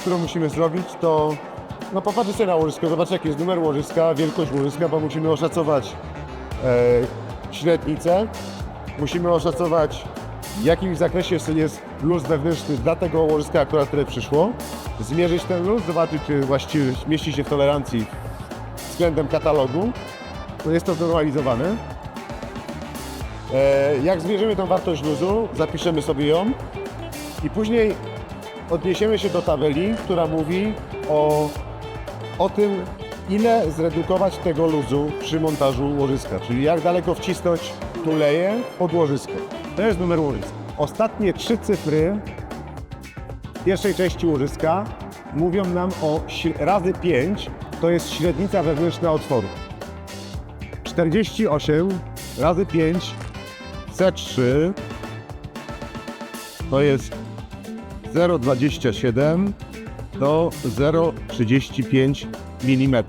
którą musimy zrobić, to no popatrzeć sobie na łożysko, zobaczyć jaki jest numer łożyska, wielkość łożyska, bo musimy oszacować e, średnicę, musimy oszacować w jakim zakresie jest- luz wewnętrzny dla tego łożyska, akurat które przyszło, zmierzyć ten luz, zobaczyć czy właściwie mieści się w tolerancji względem katalogu, to jest to znormalizowane. E, jak zmierzymy tą wartość luzu, zapiszemy sobie ją i później odniesiemy się do tabeli, która mówi o, o tym, ile zredukować tego luzu przy montażu łożyska, czyli jak daleko wcisnąć tuleję pod łożysko. To jest numer łożyska. Ostatnie trzy cyfry pierwszej części łożyska mówią nam o razy 5, to jest średnica wewnętrzna otworu. 48 razy 5 C3 to jest 0,27 do 0,35 mm.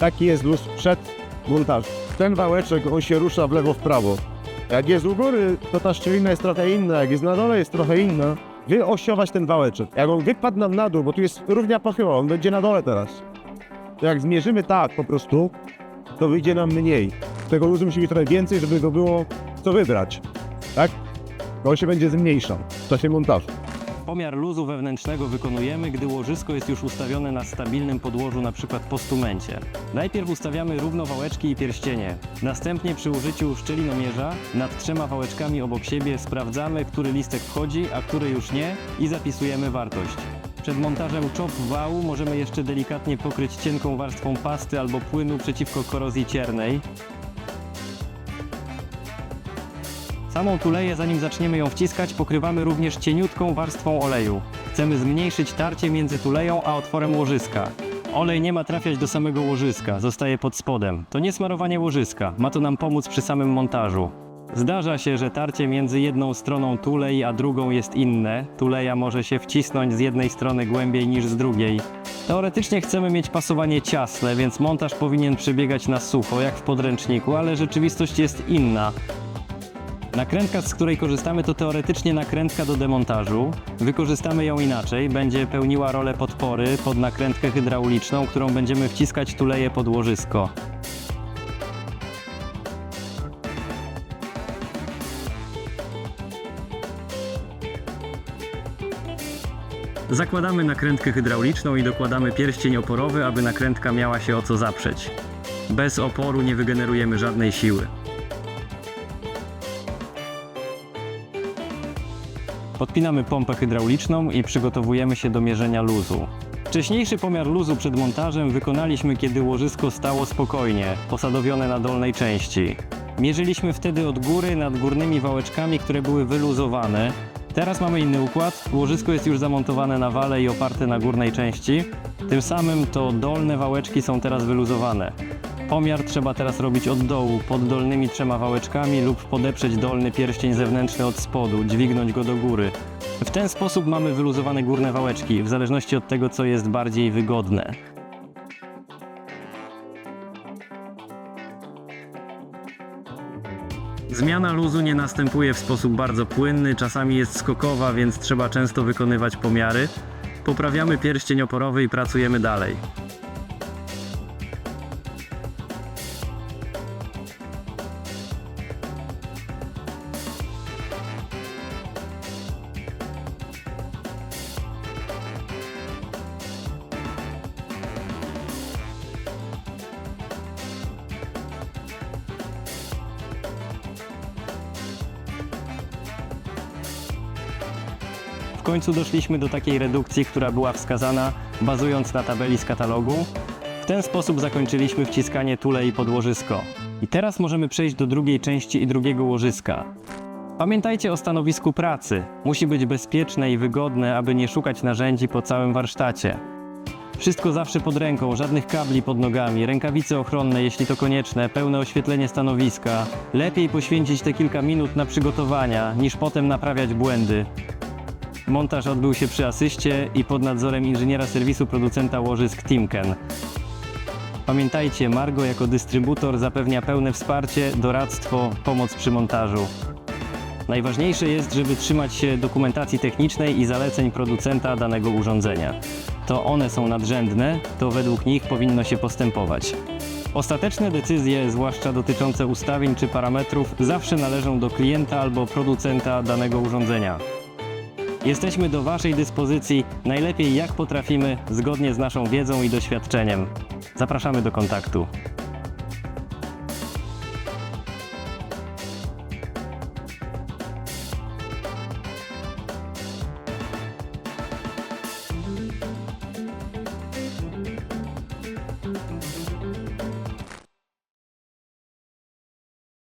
Taki jest luz przed montażem. Ten wałeczek, on się rusza w lewo, w prawo. Jak jest u góry, to ta szczelina jest trochę inna, jak jest na dole, jest trochę inna. Wyosiować ten wałeczek. Jak on wypadł nam na dół, bo tu jest równia pochyła, on będzie na dole teraz. To jak zmierzymy tak po prostu, to wyjdzie nam mniej. Tego luzu musi być trochę więcej, żeby go było co wybrać. Tak? On się będzie zmniejszał w czasie montażu. Pomiar luzu wewnętrznego wykonujemy, gdy łożysko jest już ustawione na stabilnym podłożu, np. postumencie. Najpierw ustawiamy równo wałeczki i pierścienie. Następnie przy użyciu szczelinomierza nad trzema wałeczkami obok siebie sprawdzamy, który listek wchodzi, a który już nie i zapisujemy wartość. Przed montażem czop wału możemy jeszcze delikatnie pokryć cienką warstwą pasty albo płynu przeciwko korozji ciernej, Samą tuleję, zanim zaczniemy ją wciskać, pokrywamy również cieniutką warstwą oleju. Chcemy zmniejszyć tarcie między tuleją a otworem łożyska. Olej nie ma trafiać do samego łożyska, zostaje pod spodem. To nie smarowanie łożyska, ma to nam pomóc przy samym montażu. Zdarza się, że tarcie między jedną stroną tulei a drugą jest inne. Tuleja może się wcisnąć z jednej strony głębiej niż z drugiej. Teoretycznie chcemy mieć pasowanie ciasne, więc montaż powinien przebiegać na sucho, jak w podręczniku, ale rzeczywistość jest inna. Nakrętka, z której korzystamy, to teoretycznie nakrętka do demontażu. Wykorzystamy ją inaczej. Będzie pełniła rolę podpory pod nakrętkę hydrauliczną, którą będziemy wciskać tuleję pod łożysko. Zakładamy nakrętkę hydrauliczną i dokładamy pierścień oporowy, aby nakrętka miała się o co zaprzeć. Bez oporu nie wygenerujemy żadnej siły. Podpinamy pompę hydrauliczną i przygotowujemy się do mierzenia luzu. Wcześniejszy pomiar luzu przed montażem wykonaliśmy, kiedy łożysko stało spokojnie, posadowione na dolnej części. Mierzyliśmy wtedy od góry nad górnymi wałeczkami, które były wyluzowane. Teraz mamy inny układ. Łożysko jest już zamontowane na wale i oparte na górnej części. Tym samym to dolne wałeczki są teraz wyluzowane. Pomiar trzeba teraz robić od dołu, pod dolnymi trzema wałeczkami lub podeprzeć dolny pierścień zewnętrzny od spodu, dźwignąć go do góry. W ten sposób mamy wyluzowane górne wałeczki, w zależności od tego, co jest bardziej wygodne. Zmiana luzu nie następuje w sposób bardzo płynny, czasami jest skokowa, więc trzeba często wykonywać pomiary. Poprawiamy pierścień oporowy i pracujemy dalej. Końcu doszliśmy do takiej redukcji, która była wskazana bazując na tabeli z katalogu. W ten sposób zakończyliśmy wciskanie tulei pod łożysko. I teraz możemy przejść do drugiej części i drugiego łożyska. Pamiętajcie o stanowisku pracy. Musi być bezpieczne i wygodne, aby nie szukać narzędzi po całym warsztacie. Wszystko zawsze pod ręką, żadnych kabli pod nogami, rękawice ochronne, jeśli to konieczne, pełne oświetlenie stanowiska. Lepiej poświęcić te kilka minut na przygotowania, niż potem naprawiać błędy. Montaż odbył się przy asyście i pod nadzorem inżyniera serwisu producenta łożysk Timken. Pamiętajcie, Margo jako dystrybutor zapewnia pełne wsparcie, doradztwo, pomoc przy montażu. Najważniejsze jest, żeby trzymać się dokumentacji technicznej i zaleceń producenta danego urządzenia. To one są nadrzędne, to według nich powinno się postępować. Ostateczne decyzje, zwłaszcza dotyczące ustawień czy parametrów, zawsze należą do klienta albo producenta danego urządzenia. Jesteśmy do Waszej dyspozycji najlepiej jak potrafimy, zgodnie z naszą wiedzą i doświadczeniem. Zapraszamy do kontaktu.